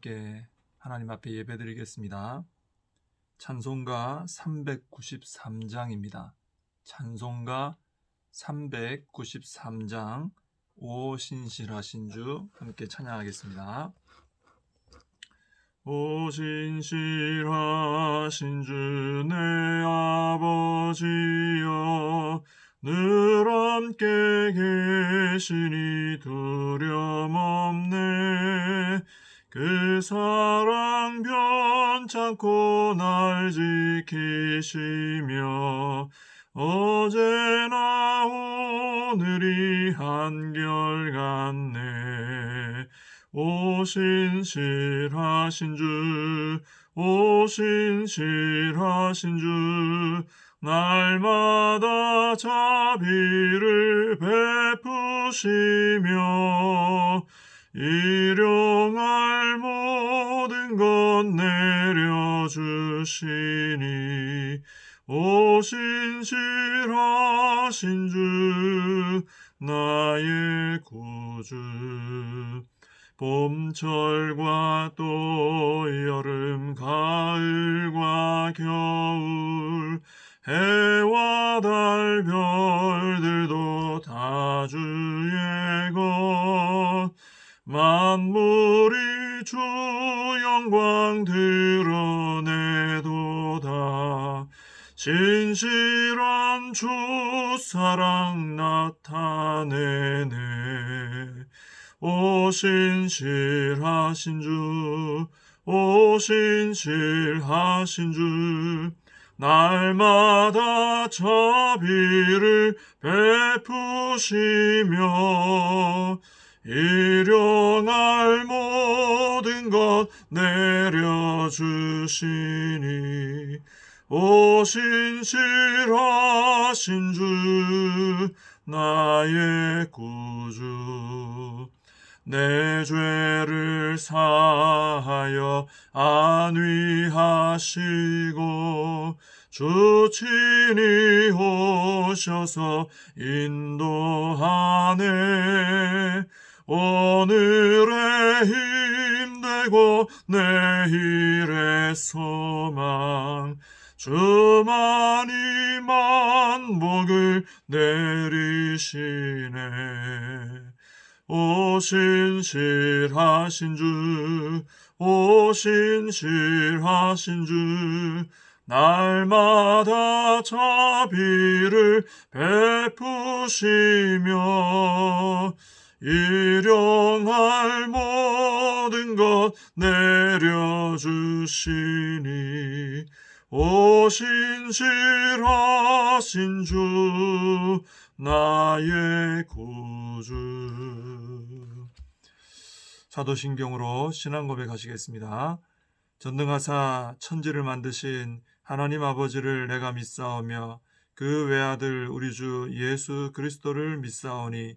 함께 하나님 앞에 예배드리겠습니다. 찬송가 393장입니다. 찬송가 393장 오 신실하신 주 함께 찬양하겠습니다. 오 신실하신 주 내 아버지여 늘 함께 계시니 두려움 없네 그 사랑 변찮고 날 지키시며 어제나 오늘이 한결같네. 오 신실하신 주, 오 신실하신 주, 날마다 자비를 베푸시며 일용할 모든 것 내려주시니 오 신실하신 주, 나의 구주. 봄철과 또 여름 가을과 겨울 해와 달 별들도 다 주의 것 만물이 주 영광 드러내도다. 진실한 주 사랑 나타내네. 오 신실하신 주, 오 신실하신 주, 날마다 자비를 베푸시며 일용할 모든 것 내려주시니 오 신 실하신 주, 나의 구주. 내 죄를 사하여 안위하시고 주 친히 오셔서 인도하네 오늘의 힘되고 내일의 소망 주만이 만복을 내리시네. 오 신실하신 주, 오 신실하신 주, 날마다 자비를 베푸시며 일용할 모든 것 내려주시니 오 신실하신 주 나의 구주 사도신경으로 신앙 고백하시겠습니다. 전능하사 천지를 만드신 하나님 아버지를 내가 믿사오며 그 외아들 우리 주 예수 그리스도를 믿사오니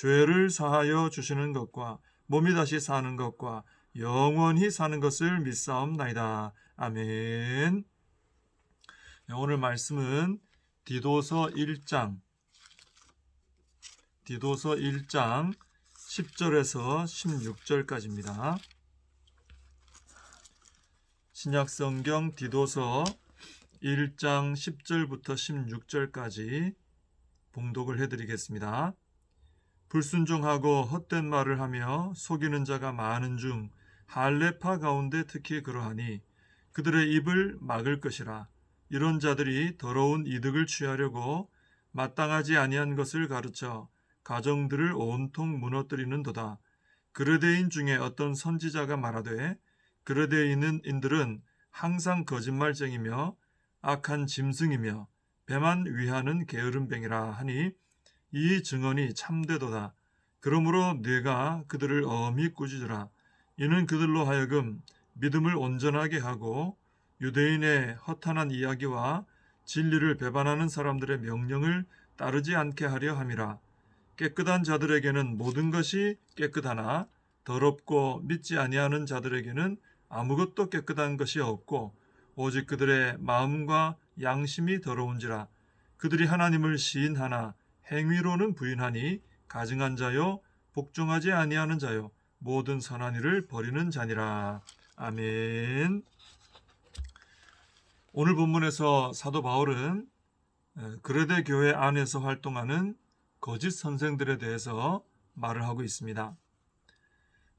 죄를 사하여 주시는 것과 몸이 다시 사는 것과 영원히 사는 것을 믿사옵나이다. 아멘. 네, 오늘 말씀은 디도서 1장 디도서 1장 10절에서 16절까지입니다. 신약성경 디도서 1장 10절부터 16절까지 봉독을 해드리겠습니다. 불순종하고 헛된 말을 하며 속이는 자가 많은 중 할례파 가운데 특히 그러하니 그들의 입을 막을 것이라 이런 자들이 더러운 이득을 취하려고 마땅하지 아니한 것을 가르쳐 가정들을 온통 무너뜨리는도다. 그르데인 중에 어떤 선지자가 말하되 그르데에 있는 인들은 항상 거짓말쟁이며 악한 짐승이며 배만 위하는 게으름뱅이라 하니 이 증언이 참되도다. 그러므로 네가 그들을 엄히 꾸짖으라. 이는 그들로 하여금 믿음을 온전하게 하고 유대인의 허탄한 이야기와 진리를 배반하는 사람들의 명령을 따르지 않게 하려 함이라. 깨끗한 자들에게는 모든 것이 깨끗하나 더럽고 믿지 아니하는 자들에게는 아무것도 깨끗한 것이 없고 오직 그들의 마음과 양심이 더러운지라 그들이 하나님을 시인하나 행위로는 부인하니 가증한 자요 복종하지 아니하는 자요 모든 선한 일을 버리는 자니라 아멘. 오늘 본문에서 사도 바울은 에, 그레데 교회 안에서 활동하는 거짓 선생들에 대해서 말을 하고 있습니다.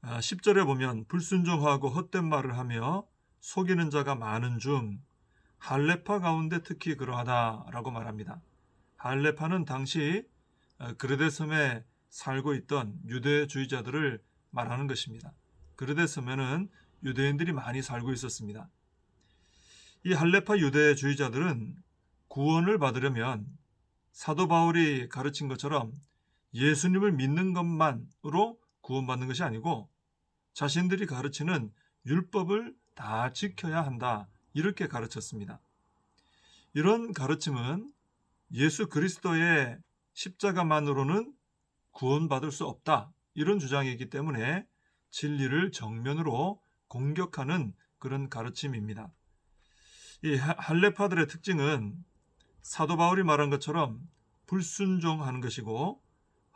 아, 10절에 보면 불순종하고 헛된 말을 하며 속이는 자가 많은 중 할레파 가운데 특히 그러하다라고 말합니다. 할레파는 당시 어, 그레데 섬에 살고 있던 유대주의자들을 말하는 것입니다. 그레데 섬에는 유대인들이 많이 살고 있었습니다. 이 할레파 유대주의자들은 구원을 받으려면 사도 바울이 가르친 것처럼 예수님을 믿는 것만으로 구원받는 것이 아니고 자신들이 가르치는 율법을 다 지켜야 한다. 이렇게 가르쳤습니다. 이런 가르침은 예수 그리스도의 십자가만으로는 구원받을 수 없다. 이런 주장이기 때문에 진리를 정면으로 공격하는 그런 가르침입니다. 이 하- 할레파들의 특징은 사도 바울이 말한 것처럼 불순종하는 것이고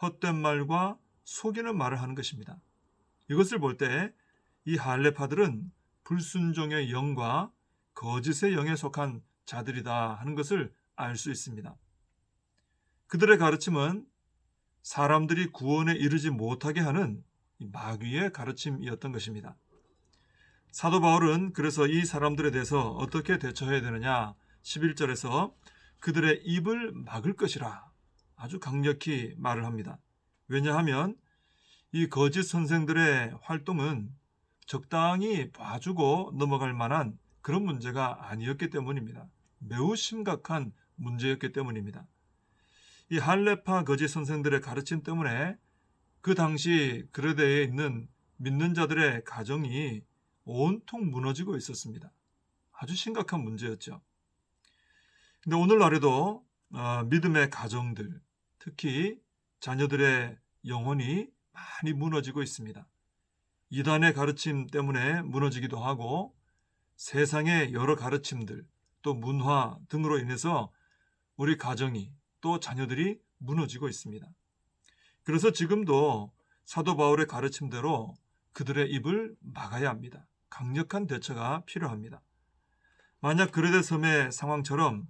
헛된 말과 속이는 말을 하는 것입니다. 이것을 볼 때 이 할레파들은 불순종의 영과 거짓의 영에 속한 자들이다 하는 것을 알 수 있습니다. 그들의 가르침은 사람들이 구원에 이르지 못하게 하는 이 마귀의 가르침이었던 것입니다. 사도 바울은 그래서 이 사람들에 대해서 어떻게 대처해야 되느냐 11절에서 그들의 입을 막을 것이라 아주 강력히 말을 합니다. 왜냐하면 이 거짓 선생들의 활동은 적당히 봐주고 넘어갈 만한 그런 문제가 아니었기 때문입니다. 매우 심각한 문제였기 때문입니다. 이 할레파 거짓 선생들의 가르침 때문에 그 당시 그레데에 있는 믿는 자들의 가정이 온통 무너지고 있었습니다. 아주 심각한 문제였죠. 근데 오늘날에도 어, 믿음의 가정들, 특히 자녀들의 영혼이 많이 무너지고 있습니다. 이단의 가르침 때문에 무너지기도 하고 세상의 여러 가르침들, 또 문화 등으로 인해서 우리 가정이 또 자녀들이 무너지고 있습니다. 그래서 지금도 사도 바울의 가르침대로 그들의 입을 막아야 합니다. 강력한 대처가 필요합니다. 만약 그레데 섬의 상황처럼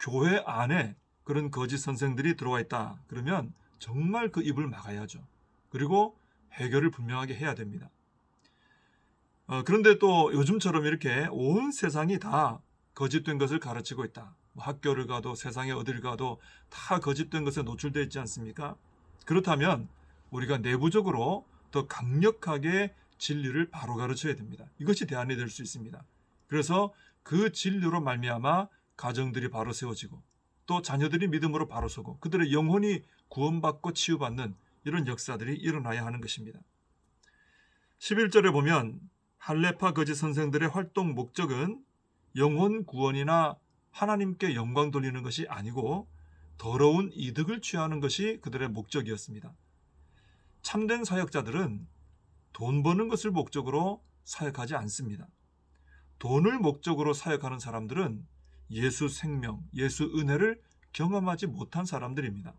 교회 안에 그런 거짓 선생들이 들어와 있다. 그러면 정말 그 입을 막아야죠. 그리고 해결을 분명하게 해야 됩니다. 어, 그런데 또 요즘처럼 이렇게 온 세상이 다 거짓된 것을 가르치고 있다. 뭐 학교를 가도 세상에 어디를 가도 다 거짓된 것에 노출되어 있지 않습니까? 그렇다면 우리가 내부적으로 더 강력하게 진리를 바로 가르쳐야 됩니다. 이것이 대안이 될 수 있습니다. 그래서 그 진리로 말미암아 가정들이 바로 세워지고 또 자녀들이 믿음으로 바로 서고 그들의 영혼이 구원받고 치유받는 이런 역사들이 일어나야 하는 것입니다. 11절에 보면 할레파 거짓 선생들의 활동 목적은 영혼 구원이나 하나님께 영광 돌리는 것이 아니고 더러운 이득을 취하는 것이 그들의 목적이었습니다. 참된 사역자들은 돈 버는 것을 목적으로 사역하지 않습니다. 돈을 목적으로 사역하는 사람들은 예수 생명, 예수 은혜를 경험하지 못한 사람들입니다.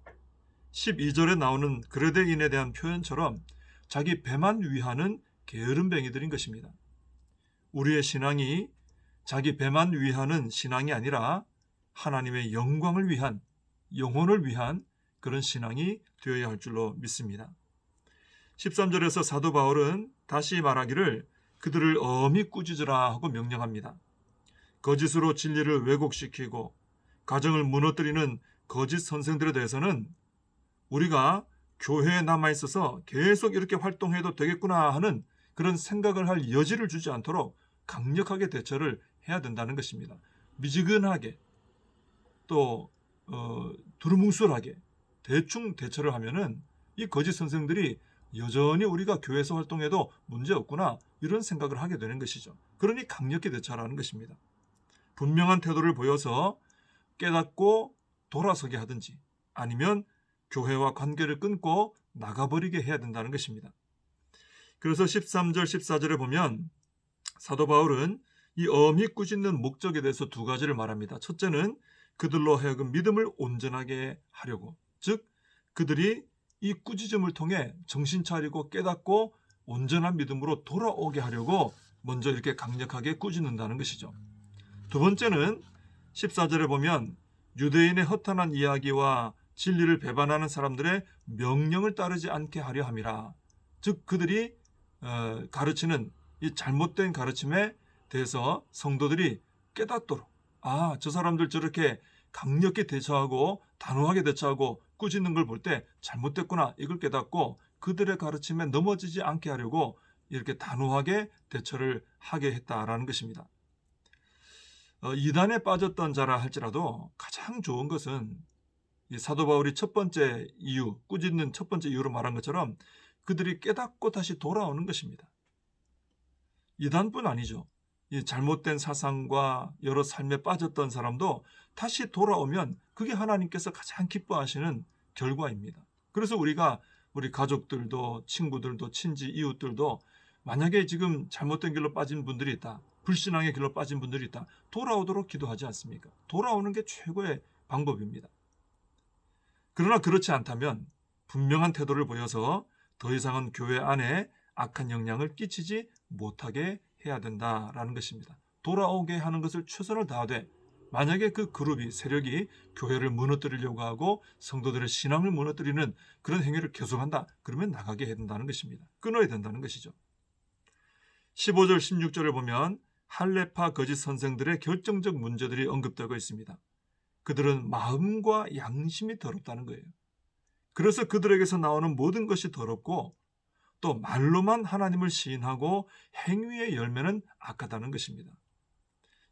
12절에 나오는 그레데인에 대한 표현처럼 자기 배만 위하는 게으름뱅이들인 것입니다. 우리의 신앙이 자기 배만 위하는 신앙이 아니라 하나님의 영광을 위한 영혼을 위한 그런 신앙이 되어야 할 줄로 믿습니다. 13절에서 사도 바울은 다시 말하기를 그들을 엄히 꾸짖으라 하고 명령합니다. 거짓으로 진리를 왜곡시키고 가정을 무너뜨리는 거짓 선생들에 대해서는 우리가 교회에 남아 있어서 계속 이렇게 활동해도 되겠구나 하는 그런 생각을 할 여지를 주지 않도록 강력하게 대처를 해야 된다는 것입니다. 미지근하게 또 어, 두루뭉술하게 대충 대처를 하면은 이 거짓 선생들이 여전히 우리가 교회에서 활동해도 문제 없구나 이런 생각을 하게 되는 것이죠. 그러니 강력히 대처하라는 것입니다. 분명한 태도를 보여서 깨닫고 돌아서게 하든지 아니면 교회와 관계를 끊고 나가버리게 해야 된다는 것입니다. 그래서 13절, 14절에 보면 사도 바울은 이 엄히 꾸짖는 목적에 대해서 두 가지를 말합니다. 첫째는 그들로 하여금 믿음을 온전하게 하려고, 즉 그들이 이 꾸짖음을 통해 정신 차리고 깨닫고 온전한 믿음으로 돌아오게 하려고 먼저 이렇게 강력하게 꾸짖는다는 것이죠. 두 번째는 14절에 보면 유대인의 허탄한 이야기와 진리를 배반하는 사람들의 명령을 따르지 않게 하려 함이라. 즉 그들이 어, 가르치는 이 잘못된 가르침에 대해서 성도들이 깨닫도록 아, 저 사람들 저렇게 강력히 대처하고 단호하게 대처하고 꾸짖는 걸 볼 때 잘못됐구나 이걸 깨닫고 그들의 가르침에 넘어지지 않게 하려고 이렇게 단호하게 대처를 하게 했다라는 것입니다. 어, 이단에 빠졌던 자라 할지라도 가장 좋은 것은 이 사도 바울이 첫 번째 이유, 꾸짖는 첫 번째 이유로 말한 것처럼 그들이 깨닫고 다시 돌아오는 것입니다. 이단뿐 아니죠. 이 잘못된 사상과 여러 삶에 빠졌던 사람도 다시 돌아오면 그게 하나님께서 가장 기뻐하시는 결과입니다. 그래서 우리가 우리 가족들도 친구들도 친지 이웃들도 만약에 지금 잘못된 길로 빠진 분들이 있다. 불신앙의 길로 빠진 분들이 있다. 돌아오도록 기도하지 않습니까? 돌아오는 게 최고의 방법입니다. 그러나 그렇지 않다면 분명한 태도를 보여서 더 이상은 교회 안에 악한 영향을 끼치지 못하게 해야 된다라는 것입니다. 돌아오게 하는 것을 최선을 다하되 만약에 그 그룹이 세력이 교회를 무너뜨리려고 하고 성도들의 신앙을 무너뜨리는 그런 행위를 계속한다. 그러면 나가게 해야 된다는 것입니다. 끊어야 된다는 것이죠. 15절 16절을 보면 할레파 거짓 선생들의 결정적 문제들이 언급되고 있습니다. 그들은 마음과 양심이 더럽다는 거예요. 그래서 그들에게서 나오는 모든 것이 더럽고 또 말로만 하나님을 시인하고 행위의 열매는 악하다는 것입니다.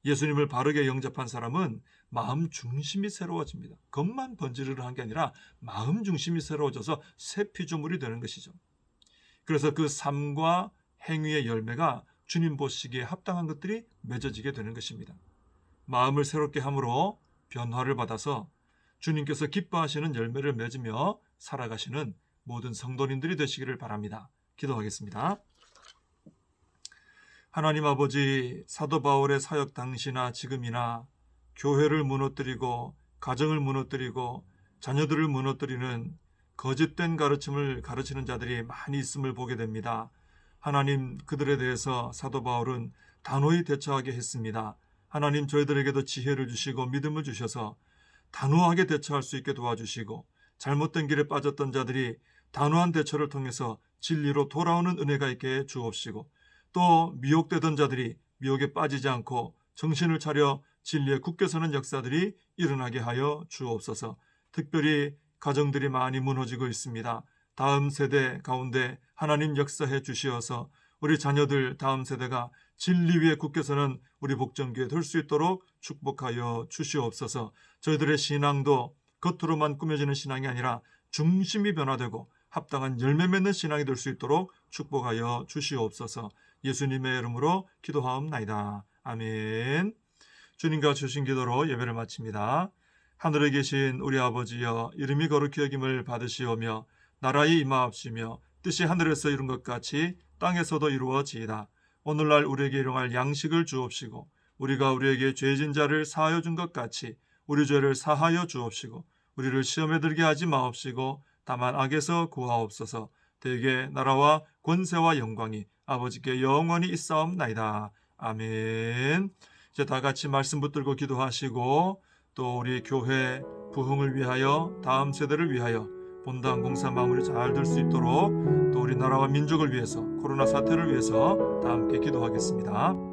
예수님을 바르게 영접한 사람은 마음 중심이 새로워집니다. 겉만 번지르르 한게 아니라 마음 중심이 새로워져서 새 피조물이 되는 것이죠. 그래서 그 삶과 행위의 열매가 주님 보시기에 합당한 것들이 맺어지게 되는 것입니다. 마음을 새롭게 함으로 변화를 받아서 주님께서 기뻐하시는 열매를 맺으며 살아가시는 모든 성도님들이 되시기를 바랍니다. 기도하겠습니다. 하나님 아버지 사도 바울의 사역 당시나 지금이나 교회를 무너뜨리고 가정을 무너뜨리고 자녀들을 무너뜨리는 거짓된 가르침을 가르치는 자들이 많이 있음을 보게 됩니다. 하나님 그들에 대해서 사도 바울은 단호히 대처하게 했습니다. 하나님 저희들에게도 지혜를 주시고 믿음을 주셔서 단호하게 대처할 수 있게 도와주시고 잘못된 길에 빠졌던 자들이 단호한 대처를 통해서 진리로 돌아오는 은혜가 있게 주옵시고 또 미혹되던 자들이 미혹에 빠지지 않고 정신을 차려 진리에 굳게 서는 역사들이 일어나게 하여 주옵소서. 특별히 가정들이 많이 무너지고 있습니다. 다음 세대 가운데 하나님 역사해 주시어서 우리 자녀들 다음 세대가 진리 위에 굳게 서는 우리 복정교회 될 수 있도록 축복하여 주시옵소서. 저희들의 신앙도 겉으로만 꾸며지는 신앙이 아니라 중심이 변화되고 합당한 열매 맺는 신앙이 될 수 있도록 축복하여 주시옵소서. 예수님의 이름으로 기도하옵나이다. 아멘. 주님과 주신 기도로 예배를 마칩니다. 하늘에 계신 우리 아버지여 이름이 거룩히 여김을 받으시오며 나라의 임하옵시며 뜻이 하늘에서 이룬 것 같이 땅에서도 이루어지이다. 오늘날 우리에게 일용할 양식을 주옵시고 우리가 우리에게 죄진 자를 사하여 준 것 같이 우리 죄를 사하여 주옵시고 우리를 시험에 들게 하지 마옵시고 다만 악에서 구하옵소서 대개 나라와 권세와 영광이 아버지께 영원히 있사옵나이다. 아멘. 이제 다 같이 말씀 붙들고 기도하시고 또 우리 교회 부흥을 위하여 다음 세대를 위하여 본당 공사 마무리 잘 될 수 있도록 또 우리 나라와 민족을 위해서 코로나 사태를 위해서 다 함께 기도하겠습니다.